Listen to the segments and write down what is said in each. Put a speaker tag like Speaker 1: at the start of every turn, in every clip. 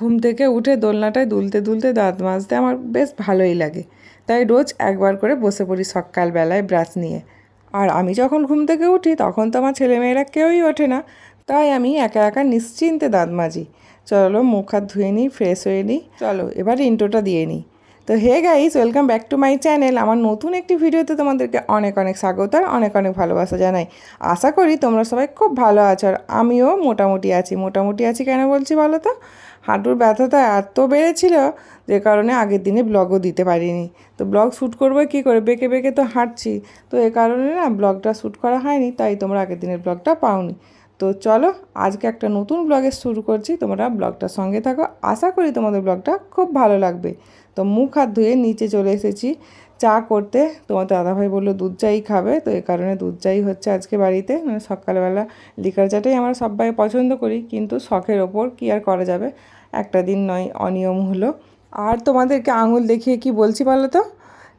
Speaker 1: ঘুম থেকে উঠে দোলনাটায় দুলতে দুলতে দাঁত মাজতে আমার বেশ ভালোই লাগে। তাই রোজ একবার করে বসে পড়ি সকালবেলায় ব্রাশ নিয়ে। আর আমি যখন ঘুম থেকে উঠি, তখন তো আমার ছেলেমেয়েরা কেউই ওঠে না। তাই আমি একা একা নিশ্চিন্তে দাঁত মাজি। চলো মুখ হাত ধুয়ে নিই ফ্রেশ হয়ে নিই। চলো, এবার ইন্টোটা দিয়ে নিই। তো hey guys welcome back to my channel আমার নতুন একটি ভিডিওতে তোমাদেরকে অনেক অনেক স্বাগত আর অনেক অনেক ভালোবাসা জানাই। আশা করি তোমরা সবাই খুব ভালো আছো আর আমিও মোটামুটি আছি। মোটামুটি আছি কেন বলছি বলো তো? হাঁটুর ব্যথাটা এত বেড়েছিল যে কারণে আগের দিনে ব্লগও দিতে পারিনি। তো ব্লগ শ্যুট করব কী করে? বেঁকে বেঁকে তো হাঁটছি। তো এ কারণে না ব্লগটা শ্যুট করা হয়নি, তাই তোমরা আগের দিনের ব্লগটা পাওনি। তো চলো, আজকে একটা নতুন ব্লগে শুরু করছি। তোমরা ব্লগটার সঙ্গে থাকো। আশা করি তোমাদের ব্লগটা খুব ভালো লাগবে। তো মুখ হাত ধুয়ে নিচে চলে এসেছি। চা করতে। তোমার দাদাভাই বলল, দুধ চাই খাবে। তো এই কারণে দুধ চাই হচ্ছে আজকে বাড়িতে। মানে সকালবেলা লিকার চাটাই আমরা সবাই পছন্দ করি, কিন্তু শখের ওপর কি আর করা যাবে? একটা দিন নয়, অনিয়ম হলো। আর তোমাদেরকে আঙুল দেখিয়ে কি বলছি বলো তো?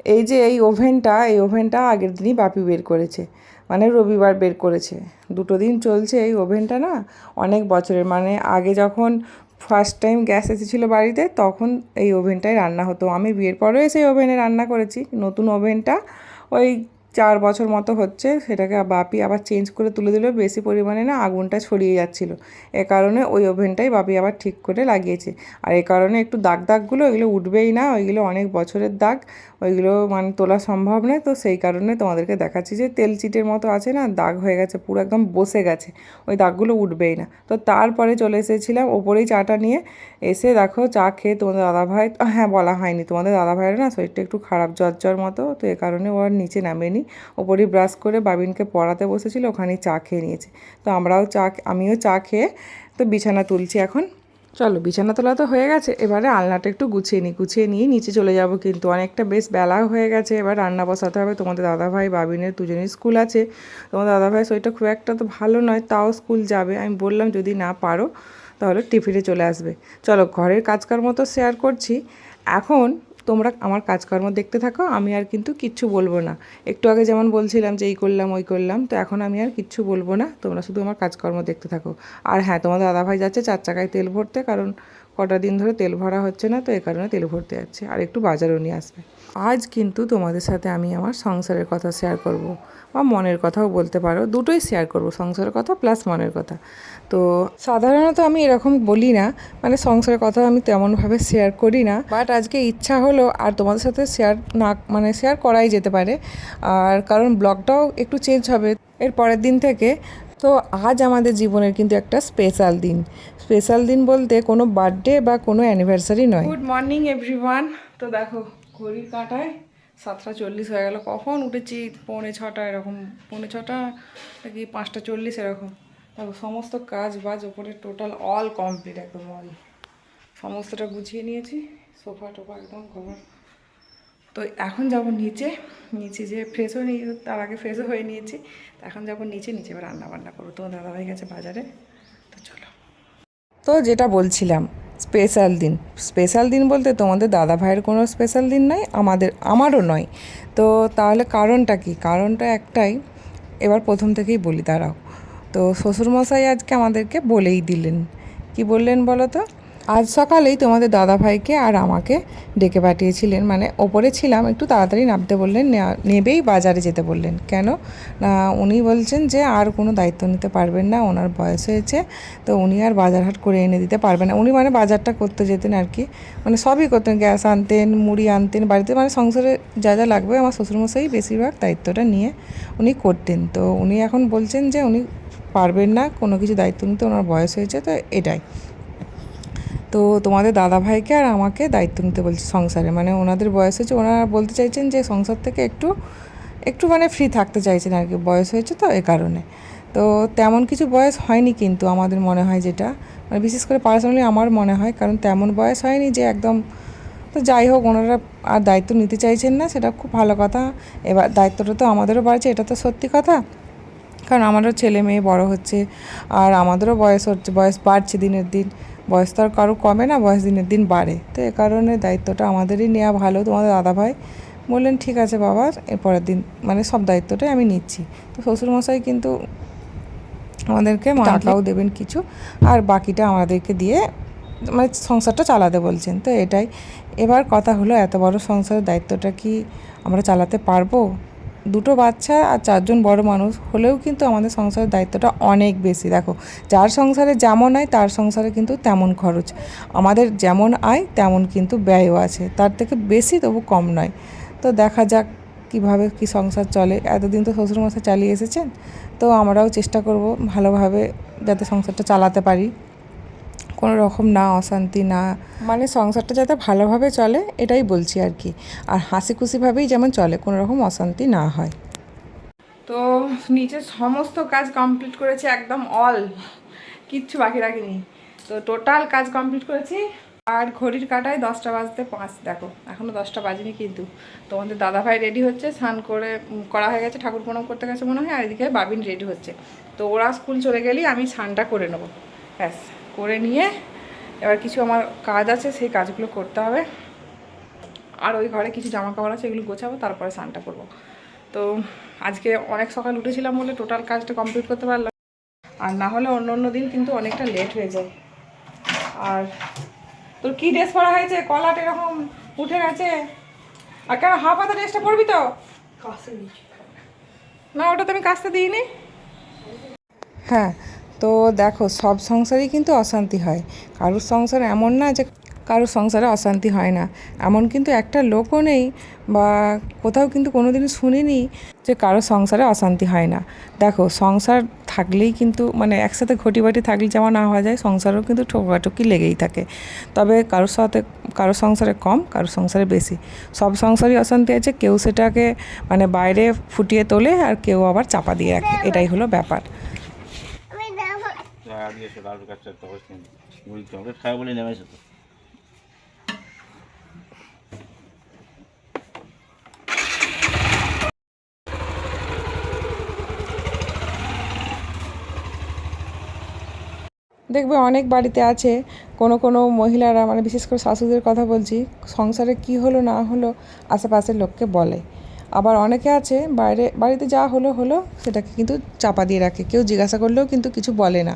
Speaker 1: এই যে এই ওভেনটা এই ওভেনটা আগের দিনই বাপি বের করেছে। মানে রবিবার বের করেছে। দুটো দিন চলছে এই ওভেনটা না, অনেক বছরের। মানে আগে যখন ফার্স্ট টাইম গ্যাস এসেছিল বাড়িতে, তখন এই ওভেনটায় রান্না হতো। আমি বিয়ের পরেও সেই ওভেনে রান্না করেছি। নতুন ওভেনটা, ওই চার বছর মতো হচ্ছে সেটাকে বাপি আবার চেঞ্জ করে তুলে দিল, বেশি পরিমাণে না আগুনটা ছড়িয়ে যাচ্ছিল। এ কারণে ওই ওভেনটাই বাপি আবার ঠিক করে লাগিয়েছে। আর এ কারণে একটু দাগ দাগগুলো ওইগুলো উঠবেই না, ওইগুলো অনেক বছরের দাগ, ওইগুলো মানে তোলা সম্ভব নয়। তো সেই কারণে তোমাদেরকে দেখাচ্ছি যে তেল চিটের মতো আছে না, দাগ হয়ে গেছে, পুরো একদম বসে গেছে। ওই দাগগুলো উঠবেই না। তো তারপরে চলে এসেছিলাম ওপরেই চাটা নিয়ে। এসে দেখো চা খেয়ে তোমাদের দাদাভাই হ্যাঁ বলা হয়নি, তোমাদের দাদাভাইয়ের না শরীরটা একটু খারাপ জ্বর জ্বর মতো। তো এ কারণে ও আর নিচে নামেনি। ওপরেই ব্রাশ করে বাবিনকে পড়াতে বসেছিল, ওখানেই চা খেয়ে নিয়েছে। তো আমরাও চা আমিও চা খেয়ে তো বিছানা তুলছি এখন। চলো, বিছানা তোলা তো হয়ে গেছে, এবারে আলনাটা একটু গুছিয়ে নিই গুছিয়ে নিয়ে নিচে চলে যাব কিন্তু অনেকটা বেশ বেলা হয়ে গেছে, এবার রান্না বসাতে হবে। তোমাদের দাদাভাই, বাবিনের দুজনেই স্কুল আছে। তোমাদের দাদাভাই শরীরটা খুব একটা তো ভালো নয়, তাও স্কুল যাবে। আমি বললাম, যদি না পারো, তাহলে টিফিনে চলে আসবে। চলো, ঘরের কাজকর্ম তো শেয়ার করছি। এখন তোমরা আমার কাজকর্ম দেখতে থাকো, আমি আর কিন্তু কিচ্ছু বলব না। একটু আগে যেমন বলছিলাম যে এই করলাম, ওই করলাম, তো এখন আমি আর কিচ্ছু বলব না, তোমরা শুধু আমার কাজকর্ম দেখতে থাকো। আর হ্যাঁ তোমাদের দাদাভাই যাচ্ছে চার চাকায় তেল ভরতে, কারণ কটা দিন ধরে তেল ভরা হচ্ছে না, তো এই কারণে তেল ভরতে যাচ্ছে। আর একটু বাজারও নিয়ে আসবে। আজ কিন্তু তোমাদের সাথে আমি আমার সংসারের কথা শেয়ার করব। বা মনের কথাও বলতে পারো, দুটোই শেয়ার করব, সংসারের কথা প্লাস মনের কথা। তো সাধারণত আমি এরকম বলি না মানে সংসারের কথা আমি তেমনভাবে শেয়ার করি না। বাট আজকে ইচ্ছা হলো আর তোমাদের সাথে শেয়ার না মানে শেয়ার করাই যেতে পারে। আর কারণ ব্লগটাও একটু চেঞ্জ হবে। এর পরের দিন থেকে তো আজ আমাদের জীবনের কিন্তু একটা স্পেশাল দিন। স্পেশাল দিন বলতে কোনো বার্থডে বা কোনো অ্যানিভার্সারি নয়। গুড মর্নিং এভরিওয়ান তো দেখো, ঘড়ির কাঁটায় সাতটা চল্লিশ হয়ে গেল। কখন উঠেছি? পৌনে ছটা এরকম। পৌনে ছটা নাকি পাঁচটা চল্লিশ এরকম। দেখো, সমস্ত কাজ বাজ ওপরে টোটাল অল কমপ্লিট একদম অল সমস্তটা গুছিয়ে নিয়েছি। সোফা টোফা একদম কভার তো এখন যাব নিচে নিচে যে ফ্রেশ হয়ে নিয়ে তার আগে ফ্রেশও হয়ে নিয়েছি, তো এখন যাব নিচে নিচে এবার রান্না বান্না করব। তোমার দাদাভাই গেছে বাজারে, তো চলো। তো যেটা বলছিলাম স্পেশাল দিন। স্পেশাল দিন বলতে তোমাদের দাদা ভাইয়ের কোনো স্পেশাল দিন নয় আমাদের, আমারও নয়। তো তাহলে কারণটা কি? কারণটা একটাই, এবার প্রথম থেকেই বলি, দাঁড়াও। তো শ্বশুরমশাই আজকে আমাদেরকে বলেই দিলেন। কি বললেন বলো তো? আজ সকালেই তোমাদের দাদা ভাইকে আর আমাকে ডেকে পাঠিয়েছিলেন। মানে ওপরে ছিলাম, একটু তাড়াতাড়ি নামতে বললেন নেবেই বাজারে যেতে বললেন। কেন? না, উনি বলছেন যে আর কোনো দায়িত্ব নিতে পারবেন না, ওনার বয়স হয়েছে, তো উনি আর বাজার হাট করে এনে দিতে পারবেন না। উনি মানে বাজারটা করতে যেতেন আর কি। মানে সবই করতেন, গ্যাস আনতেন, মুড়ি আনতেন, বাড়িতে মানে সংসারে যা যা লাগবে, আমার শ্বশুরমশাই বেশিরভাগ দায়িত্বটা নিয়ে উনি করতেন। তো উনি এখন বলছেন যে উনি পারবেন না, কোনো কিছু দায়িত্ব নিতে, ওনার বয়স হয়েছে, তো এটাই। তো তোমাদের দাদা ভাইকে আর আমাকে দায়িত্ব নিতে বলছে সংসারে। মানে ওনাদের বয়স হয়েছে, ওনারা বলতে চাইছেন যে সংসার থেকে একটু একটু মানে ফ্রি থাকতে চাইছেন আর কি। বয়স হয়েছে তো এ কারণে। তো তেমন কিছু বয়স হয়নি কিন্তু আমাদের মনে হয় যেটা। মানে বিশেষ করে পার্সোনালি আমার মনে হয়, কারণ তেমন বয়স হয়নি যে একদম, তো যাই হোক ওনারা আর দায়িত্ব নিতে চাইছেন না, সেটা খুব ভালো কথা। এবার দায়িত্বটা তো আমাদেরও বাড়ছে, এটা তো সত্যি কথা। কারণ আমারও ছেলে মেয়ে বড় হচ্ছে আর আমাদেরও বয়স হচ্ছে বয়স বাড়ছে দিনের দিন। বয়স তো আর কারও কমে না বয়স দিনের দিন বাড়ে। তো এ কারণে দায়িত্বটা আমাদেরই নেওয়া ভালো তোমাদের দাদাভাই বললেন ঠিক আছে বাবা এরপরের দিন মানে সব দায়িত্বটাই আমি নিচ্ছি। তো শ্বশুরমশাই কিন্তু আমাদেরকে টাকাও দেবেন কিছু আর বাকিটা আমাদেরকে দিয়ে মানে সংসারটা চালাতে বলছেন। তো এটাই। এবার কথা হলো এত বড় সংসারের দায়িত্বটা কি আমরা চালাতে পারব? দুটো বাচ্চা আর চারজন বড় মানুষ হলেও কিন্তু আমাদের সংসারের দায়িত্বটা অনেক বেশি। দেখো, যার সংসারে যেমন আয়, তার সংসারে কিন্তু তেমন খরচ। আমাদের যেমন আয়, তেমন কিন্তু ব্যয়ও আছে। তার থেকে বেশি তবু কম নয়। তো দেখা যাক কীভাবে কী সংসার চলে। এতদিন তো শ্বশুরমশাই চালিয়ে এসেছেন, তো আমরাও চেষ্টা করব ভালোভাবে যাতে সংসারটা চালাতে পারি। কোনো রকম না অশান্তি, না মানে সংসারটা যাতে ভালোভাবে চলে, এটাই বলছি আর কি। আর হাসি খুশিভাবেই যেমন চলে, কোনো রকম অশান্তি না হয়। তো নিচে সমস্ত কাজ কমপ্লিট করেছি একদম অল কিচ্ছু বাকি রাখিনি। তো টোটাল কাজ কমপ্লিট করেছি। আর ঘড়ির কাটায় দশটা বাজতে পাঁচ, দেখো এখনও দশটা বাজেনি কিন্তু। তোমাদের দাদাভাই রেডি হচ্ছে, স্নান করে করা হয়ে গেছে, ঠাকুর প্রণাম করতে গেছে মনে হয়, আর এদিকে বাবিন রেডি হচ্ছে। তো ওরা স্কুল চলে গেলেই আমি স্নানটা করে নেব। ব্যাস। করে নিয়ে এবার কিছু আমার কাজ আছে সেই কাজগুলো করতে হবে। আর ওই ঘরে কিছু জামা কাপড় আছে এগুলো গোছাবো তারপরে স্নানটা করব। তো আজকে অনেক সকাল উঠেছিলাম বলে টোটাল কাজটা কমপ্লিট করতে পারলাম। আর না হলে অন্য অন্য দিন কিন্তু অনেকটা লেট হয়ে যায়। আর তোর কি ড্রেস পরা হয়েছে? কলাট এরকম উঠে গেছে। আর কেন হাফ হাতা ড্রেসটা পরবি তো? না ওটা তো আমি কাচতে দিইনি। হ্যাঁ তো দেখো, সব সংসারেই কিন্তু অশান্তি হয়। কারোর সংসার এমন না যে কারোর সংসারে অশান্তি হয় না। এমন কিন্তু একটা লোকও নেই বা কোথাও কিন্তু কোনোদিনও শুনিনি যে কারোর সংসারে অশান্তি হয় না। দেখো, সংসার থাকলেই কিন্তু মানে একসাথে ঘটি বাটি থাকলে যেমন না হওয়া যায়, সংসারেও কিন্তু ঠোকাঠুকি লেগেই থাকে। তবে কারোর সাথে, কারোর সংসারে কম, কারোর সংসারে বেশি। সব সংসারই অশান্তি আছে, কেউ সেটাকে মানে বাইরে ফুটিয়ে তোলে আর কেউ আবার চাপা দিয়ে রাখে। এটাই হলো ব্যাপার।
Speaker 2: মুড়ি চকলেট খাবে বলে তো।
Speaker 1: দেখবে অনেক বাড়িতে আছে, কোনো কোনো মহিলারা মানে বিশেষ করে শাশুদের কথা বলছি, সংসারে কি হলো না হলো আশেপাশের লোককে বলে। আবার অনেকে আছে, বাইরে, বাড়িতে যা হলো হলো সেটাকে কিন্তু চাপা দিয়ে রাখে। কেউ জিজ্ঞাসা করলেও কিন্তু কিছু বলে না।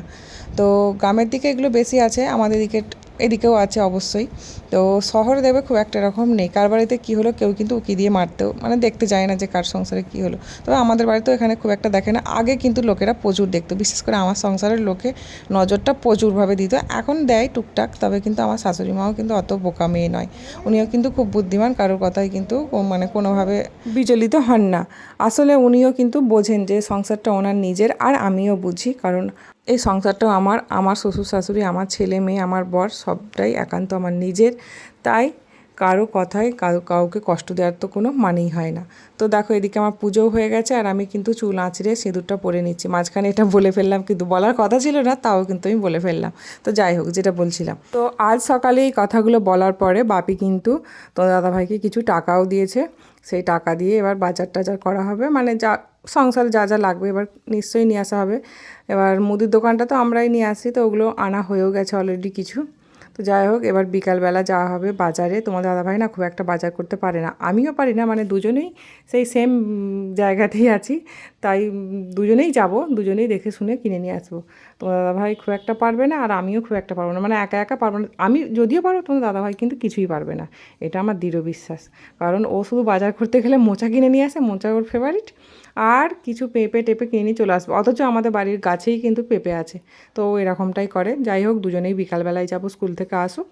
Speaker 1: তো গ্রামের দিকে এগুলো বেশি আছে, আমাদের দিকে এদিকেও আছে অবশ্যই। তো শহরে দেখবে খুব একটা এরকম নেই। কার বাড়িতে কী হলো, কেউ কিন্তু উকি দিয়ে মারতেও মানে দেখতে যায় না যে কার সংসারে কী হলো। তবে আমাদের বাড়িতেও এখানে খুব একটা দেখে না। আগে কিন্তু লোকেরা প্রচুর দেখতো। বিশেষ করে আমার সংসারের লোকে নজরটা প্রচুরভাবে দিত। এখন দেয় টুকটাক, তবে কিন্তু আমার শাশুড়ি মাও কিন্তু অত বোকা মেয়ে নয়। উনিও কিন্তু খুব বুদ্ধিমান, কারোর কথাই কিন্তু মানে কোনোভাবে বিচলিত হন না। আসলে উনিও কিন্তু বোঝেন যে সংসারটা ওনার নিজের, আর আমিও বুঝি। কারণ এই সংসারটাও আমার আমার শ্বশুর শাশুড়ি, আমার ছেলে মেয়ে, আমার বর সবটাই একান্ত আমার নিজের। তাই কারও কথায় কারও, কাউকে কষ্ট দেওয়ার তো কোনো মানেই হয় না। তো দেখো এদিকে আমার পুজোও হয়ে গেছে আর আমি কিন্তু চুল আঁচড়ে সিঁদুরটা পরে নিচ্ছি। মাঝখানে এটা বলে ফেললাম কিন্তু বলার কথা ছিল না, তাও কিন্তু আমি বলে ফেললাম। তো যাই হোক, যেটা বলছিলাম। তো আজ সকালে এই কথাগুলো বলার পরে বাপি কিন্তু তোমার দাদাভাইকে কিছু টাকাও দিয়েছে। সেই টাকা দিয়ে এবার বাজার টাজার করা হবে। মানে যা সংসারে যা যা লাগবে এবার নিশ্চয়ই নিয়ে আসা হবে। এবার মুদির দোকানটা তো আমরাই নিয়ে আসি, তো ওগুলো আনা হয়েও গেছে অলরেডি কিছু। তো যাই হোক, এবার বিকালবেলা যাওয়া হবে বাজারে। তোমার দাদাভাই না খুব একটা বাজার করতে পারে না। আমিও পারি না মানে দুজনেই সেই সেম জায়গাতেই আছি। তাই দুজনেই যাব, দুজনেই দেখে শুনে কিনে নিয়ে আসব। তোমার দাদাভাই খুব একটা পারবে না আর আমিও খুব একটা পারব না। মানে একা একা পারব না। আমি যদিও পারব, তোমার দাদাভাই কিন্তু কিছুই পারবে না। এটা আমার দৃঢ় বিশ্বাস। কারণ ও শুধু বাজার করতে গেলে মোচা কিনে নিয়ে আসে, মোচা ওর ফেভারিট আর কিছু পেঁপে টেপে কিনে নিয়ে চলে আসবে। অথচ আমাদের বাড়ির গাছেই কিন্তু পেঁপে আছে। তো এরকমটাই করে। যাই হোক, দুজনেই বিকালবেলায় যাব, স্কুল থেকে আসুক।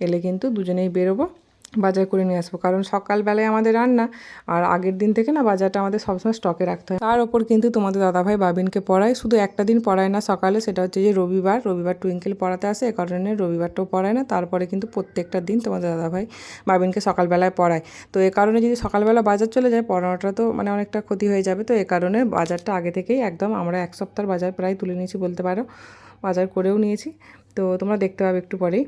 Speaker 1: এলে কিন্তু দুজনেই বেরোবো। বাজার করে নিয়ে আসব। কারণ সকালবেলায় আমাদের রান্না আর আগের দিন থেকে না বাজারটা আমাদের সবসময় স্টকে রাখতে হয়। তার ওপর কিন্তু তোমাদের দাদাভাই বাবিনকে পড়ায়। শুধু একটা দিন পড়ায় না সকালে, সেটা হচ্ছে যে রবিবার। রবিবার টুইঙ্কেল পড়াতে আসে, এ কারণে রবিবারটাও পড়ায় না। তারপরে কিন্তু প্রত্যেকটা দিন তোমাদের দাদাভাই বাবিনকে সকালবেলায় পড়ায়। তো এ কারণে যদি সকালবেলা বাজার চলে যায়, পড়ানোটা তো মানে অনেকটা ক্ষতি হয়ে যাবে। তো এ কারণে বাজারটা আগে থেকেই একদম আমরা এক সপ্তাহের বাজার প্রায় তুলে নিয়েছি বলতে পারো। বাজার করেও নিয়েছি। তো তোমরা দেখতে পাবে একটু পরেই।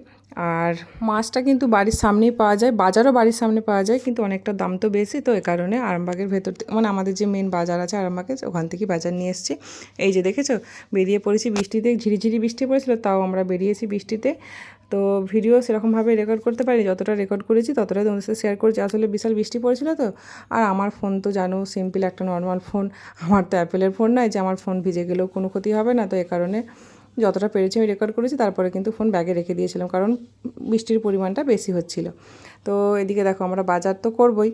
Speaker 1: আর মাছটা কিন্তু বাড়ির সামনেই পাওয়া যায়, বাজারও বাড়ির সামনে পাওয়া যায়, কিন্তু অনেকটা দাম তো বেশি, তো এ কারণে আরামবাগের ভেতর মানে আমাদের যে মেন বাজার আছে আরামবাগের ওখান থেকেই বাজার নিয়ে এসেছি। এই যে দেখেছ? বেরিয়ে পড়েছি বৃষ্টিতে, ঝিরিঝিরি বৃষ্টি পড়েছিল, তাও আমরা বেরিয়েছি বৃষ্টিতে। তো ভিডিও সেরকমভাবে রেকর্ড করতে পারি যতটা রেকর্ড করেছি ততটাই তোমাদের সাথে শেয়ার করেছি। আসলে বিশাল বৃষ্টি পড়েছিল তো, আর আমার ফোন তো জানো সিম্পল একটা নর্মাল ফোন আমার তো অ্যাপেলের ফোন নয় যে আমার ফোন ভিজে গেলেও কোনো ক্ষতি হবে না, তো এ কারণে যতটা পেরেছি আমি রেকর্ড করেছি, তারপরে কিন্তু ফোন ব্যাগে রেখে দিয়েছিলাম, কারণ বৃষ্টির পরিমাণটা বেশি হচ্ছিল। তো এদিকে দেখো, আমরা বাজার তো করবই।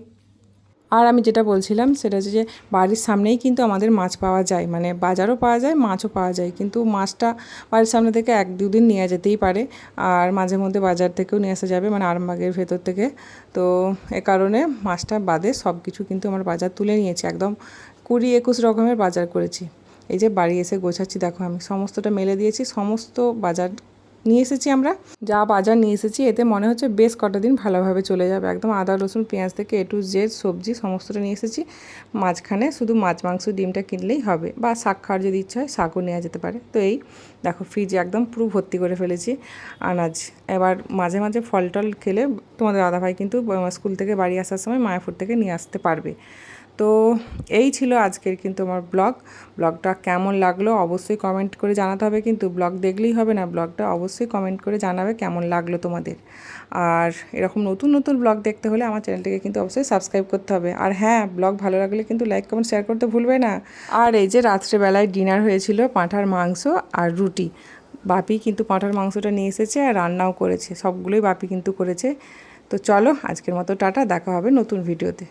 Speaker 1: আর আমি যেটা বলছিলাম, সেটা হচ্ছে যে বাড়ির সামনেই কিন্তু আমাদের মাছ পাওয়া যায় মানে বাজারও পাওয়া যায়, মাছও পাওয়া যায়, কিন্তু মাছটা বাড়ির সামনে থেকে এক দুদিন নিয়ে যেতেই পারে, আর মাঝে মধ্যে বাজার থেকেও নিয়ে আসা যাবে মানে আরামবাগের ভেতর থেকে। তো এ কারণে মাছটা বাদে সব কিছু কিন্তু আমার বাজার তুলে নিয়েছি, একদম কুড়ি একুশ রকমের বাজার করেছি। এই যে বাড়ি এসে গোছাচ্ছি, দেখো আমি সমস্তটা মেলে দিয়েছি, সমস্ত বাজার নিয়ে এসেছি আমরা। যা বাজার নিয়ে এসেছি, এতে মনে হচ্ছে বেশ কটা দিন ভালোভাবে চলে যাবে। একদম আদা, রসুন, পেঁয়াজ থেকে এ টু জেড সবজি সমস্তটা নিয়ে এসেছি। মাঝখানে শুধু মাছ, মাংস, ডিমটা কিনলেই হবে। বা শাক খাওয়ার যদি ইচ্ছা হয়, শাকও নেওয়া যেতে পারে। তো এই দেখো ফ্রিজে একদম পুরো ভর্তি করে ফেলেছি আনাজ। এবার মাঝে মাঝে ফল টল খেলে তোমাদের দাদাভাই কিন্তু স্কুল থেকে বাড়ি আসার সময় মায়াপুর থেকে নিয়ে আসতে পারবে। তো এই ছিল আজকের কিন্তু আমার ব্লগ। ব্লগটা কেমন লাগল অবশ্যই কমেন্ট করে জানাতে হবে, কিন্তু ব্লগ দেখলেই হবে না, ব্লগটা অবশ্যই কমেন্ট করে জানাবে কেমন লাগল তোমাদের। আর এরকম নতুন নতুন ব্লগ দেখতে হলে আমার চ্যানেলটিকে কিন্তু অবশ্যই সাবস্ক্রাইব করতে হবে। আর হ্যাঁ ব্লগ ভালো লাগলে কিন্তু লাইক কমেন্ট শেয়ার করতে ভুলবে না। আর এই যে রাত্রেবেলায় ডিনার হয়েছিল পাঁঠার মাংস আর রুটি, বাপি কিন্তু পাঁঠার মাংসটা নিয়ে এসেছে আর রান্নাও করেছে, সবগুলোই বাপি কিন্তু করেছে। তো চলো আজকের মতো টাটা, দেখা হবে নতুন ভিডিওতে